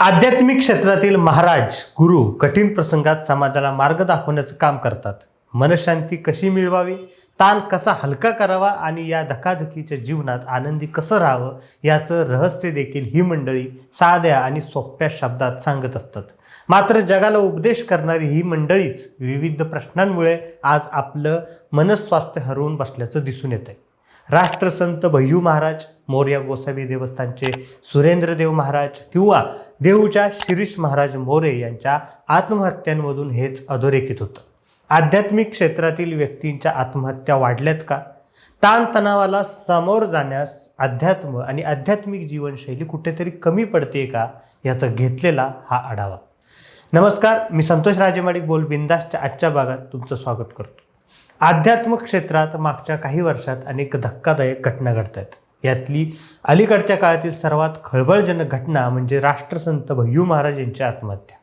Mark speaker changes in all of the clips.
Speaker 1: आध्यात्मिक क्षेत्रातील महाराज गुरु कठीण प्रसंगात समाजाला मार्ग दाखवण्याचं काम करतात. मनशांती कशी मिळवावी? ताण कसा हलका करावा? आणि या धकाधकीच्या जीवनात आनंदी कसं राहावं? याचं रहस्य देखील ही मंडळी साध्या आणि सोप्या शब्दात सांगत असतात. मात्र जगाला उपदेश करणारी ही मंडळीच विविध प्रश्नांमुळे आज आपलं मनस्वास्थ्य हरवून बसल्याचं दिसून येत आहे राष्ट्रसंत भय्यू महाराज मोर्या गोसावी देवस्थानचे सुरेंद्रदेव महाराज किंवा देहूच्या शिरीष महाराज मोरे यांच्या आत्महत्यांमधून हेच अधोरेखित होतं. आध्यात्मिक क्षेत्रातील व्यक्तींच्या आत्महत्या वाढल्यात का? ताणतणावाला समोर जाण्यास अध्यात्म आणि आध्यात्मिक जीवनशैली कुठेतरी कमी पडते का याचा घेतलेला हा आढावा. नमस्कार मी संतोष राजेमाडिक बोल बिंदासच्या आजच्या भागात तुमचं स्वागत करतो. आध्यात्म क्षेत्रात मागच्या काही वर्षात अनेक धक्कादायक घटना घडत आहेत यातली अलीकडच्या काळातील सर्वात खळबळजनक घटना म्हणजे राष्ट्रसंत भय्यू महाराज यांची आत्महत्या.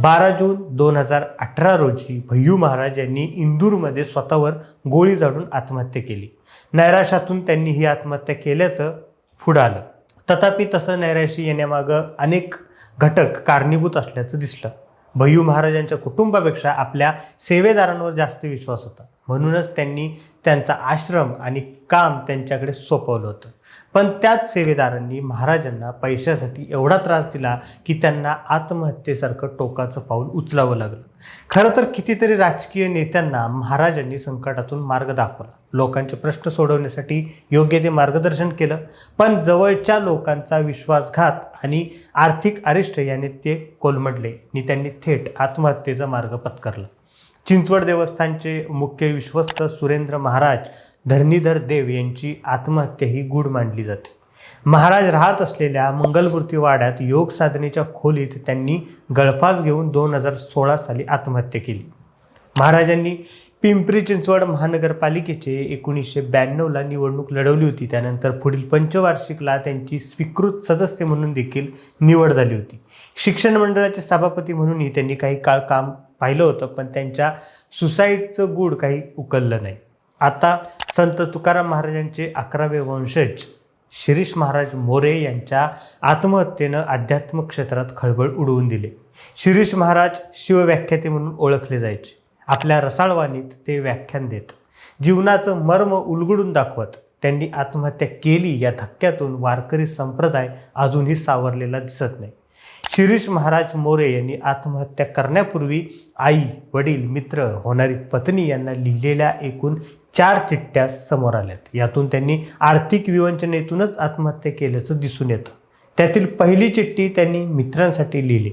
Speaker 1: बारा जून दोन हजार अठरा रोजी भय्यू महाराज यांनी इंदूरमध्ये स्वतःवर गोळी झाडून आत्महत्या केली. नैराशातून त्यांनी ही आत्महत्या केल्याचं पुढं आलं. तथापि तसं नैराशी येण्यामागं अनेक घटक कारणीभूत असल्याचं दिसलं. भय्यू महाराजांच्या कुटुंबापेक्षा आपल्या सेवेदारांवर जास्त विश्वास होता. म्हणूनच त्यांनी त्यांचा आश्रम आणि काम त्यांच्याकडे सोपवलं होतं. पण त्याच सेवेदारांनी महाराजांना पैशासाठी एवढा त्रास दिला की त्यांना आत्महत्येसारखं टोकाचं पाऊल उचलावं लागलं. खरं तर कितीतरी राजकीय नेत्यांना महाराजांनी संकटातून मार्ग दाखवला. लोकांचे प्रश्न सोडवण्यासाठी योग्य ते मार्गदर्शन केलं. पण जवळच्या लोकांचा विश्वासघात आणि आर्थिक अरिष्ट याने ते कोलमडले. आणि त्यांनी थेट आत्महत्येचा मार्ग पत्करला. चिंचवड देवस्थानचे मुख्य विश्वस्त सुरेंद्र महाराज धरणीधर देव यांची आत्महत्या ही गूढ मांडली जाते. महाराज राहत असलेल्या मंगलमूर्ती वाड्यात योग साधनेच्या खोलीत त्यांनी गळफास घेऊन दोन हजार सोळा साली आत्महत्या केली. महाराजांनी पिंपरी चिंचवड महानगरपालिकेचे एकोणीसशे ब्याण्णवला निवडणूक लढवली होती. त्यानंतर पुढील पंचवार्षिकला त्यांची स्वीकृत सदस्य म्हणून देखील निवड झाली होती. शिक्षण मंडळाचे सभापती म्हणूनही त्यांनी काही काळ काम पाहिलं होतं पण त्यांच्या सुसाईडचं गूढ काही उकललं नाही. आता संत तुकाराम महाराजांचे अकरावे वंशज शिरीष महाराज मोरे यांच्या आत्महत्येनं अध्यात्म क्षेत्रात खळबळ उडवून दिले. शिरीष महाराज शिवव्याख्याते म्हणून ओळखले जायचे. आपल्या रसाळवाणीत ते व्याख्यान देत. जीवनाचं मर्म उलगडून दाखवत त्यांनी आत्महत्या केली या धक्क्यातून वारकरी संप्रदाय अजूनही सावरलेला दिसत नाही. शिरीष महाराज मोरे यांनी आत्महत्या करण्यापूर्वी आई वडील मित्र होणारी पत्नी यांना लिहिलेल्या एकूण चार चिठ्ठ्या समोर आल्यात. यातून त्यांनी आर्थिक विवंचनेतूनच आत्महत्या केल्याचं दिसून येतं. त्यातील पहिली चिठ्ठी त्यांनी मित्रांसाठी लिहिली.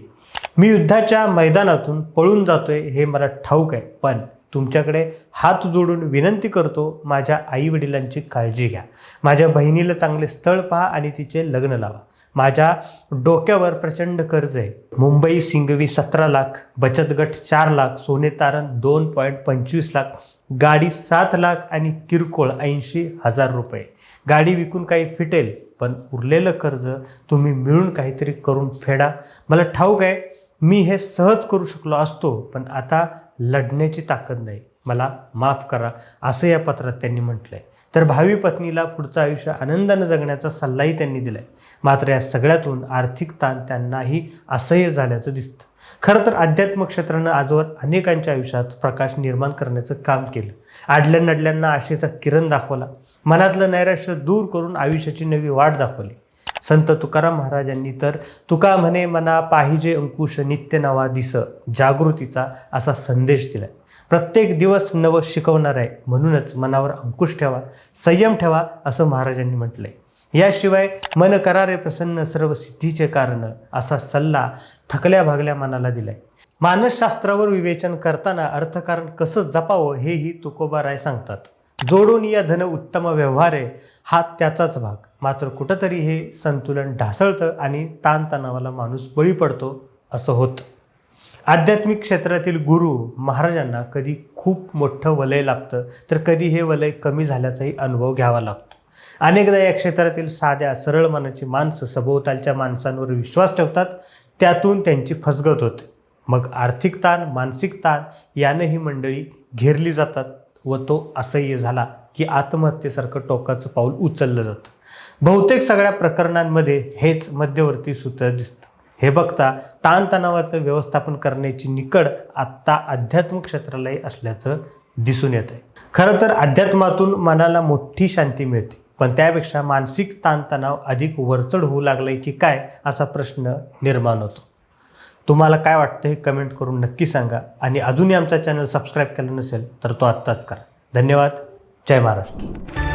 Speaker 1: मी युद्धाच्या मैदानातून पळून जातोय हे मला ठाऊक आहे पण तुमच्याकडे हात जोडून विनंती करतो माझ्या आई वडिलांची काळजी घ्या. माझ्या बहिणीला चांगले स्थळ पहा आणि तिचे लग्न लावा. माझ्या डोक्यावर प्रचंड कर्ज आहे. मुंबई सिंगवी सतरा लाख बचत गट चार लाख सोने तारण दोन पॉईंट पंचवीस लाख गाडी सात लाख आणि किरकोळ ऐंशी हजार रुपये. गाडी विकून काही फिटेल पण उरलेलं कर्ज तुम्ही मिळून काहीतरी करून फेडा. मला ठाऊक आहे मी हे सहज करू शकलो असतो पण आता लढण्याची ताकद नाही. मला माफ करा असं या पत्रात त्यांनी म्हटलंय. तर भावी पत्नीला पुढचं आयुष्य आनंदानं जगण्याचा सल्लाही त्यांनी दिलाय. मात्र या सगळ्यातून आर्थिक ताण त्यांनाही असह्य झाल्याचं दिसतं. खरं तर अध्यात्म क्षेत्रानं आजवर अनेकांच्या आयुष्यात प्रकाश निर्माण करण्याचं काम केलं. आडल्या नडल्यांना आशेचा किरण दाखवला. मनातलं नैराश्य दूर करून आयुष्याची नवी वाट दाखवली. संत तुकाराम महाराजांनी तर तुका म्हणे मना पाहिजे अंकुश नित्य नवा दिस जागृतीचा असा संदेश दिलाय. प्रत्येक दिवस नवं शिकवणार आहे म्हणूनच मनावर अंकुश ठेवा संयम ठेवा असं महाराजांनी म्हटलंय. याशिवाय मन करारे प्रसन्न सर्व सिद्धीचे कारण असा सल्ला थकल्या भागल्या मनाला दिलाय. मानसशास्त्रावर विवेचन करताना अर्थकारण कसं जपावं हेही तुकोबाराय सांगतात. जोडून या धन उत्तम व्यवहार आहे हा त्याचाच भाग. मात्र कुठंतरी हे संतुलन ढासळतं आणि ताणतणावाला माणूस बळी पडतो असं होतं. आध्यात्मिक क्षेत्रातील गुरु महाराजांना कधी खूप मोठं वलय लागतं तर कधी हे वलय कमी झाल्याचाही अनुभव घ्यावा लागतो. अनेकदा या क्षेत्रातील साध्या सरळ मनाची माणसं सभोवतालच्या माणसांवर विश्वास ठेवतात त्यातून त्यांची फसगत होते. मग आर्थिक ताण मानसिक ताण यानं ही मंडळी घेरली जातात. व तो असह्य झाला की आत्महत्येसारखं टोकाचं पाऊल उचललं जातं. बहुतेक सगळ्या प्रकरणांमध्ये हेच मध्यवर्ती सूत्र दिसतं. हे बघता ताणतणावाचं व्यवस्थापन करण्याची निकड आत्ता अध्यात्म क्षेत्रालाही असल्याचं दिसून येत आहे खरं तर अध्यात्मातून मनाला मोठी शांती मिळते. पण त्यापेक्षा मानसिक ताणतणाव अधिक वरचढ होऊ लागलाय की काय असा प्रश्न निर्माण होतो. तुम्हाला काय वाटतं हे कमेंट करून नक्की सांगा. आणि अजूनही आमचा चॅनल सबस्क्राईब केला नसेल तर तो आत्ताच करा. धन्यवाद. जय महाराष्ट्र.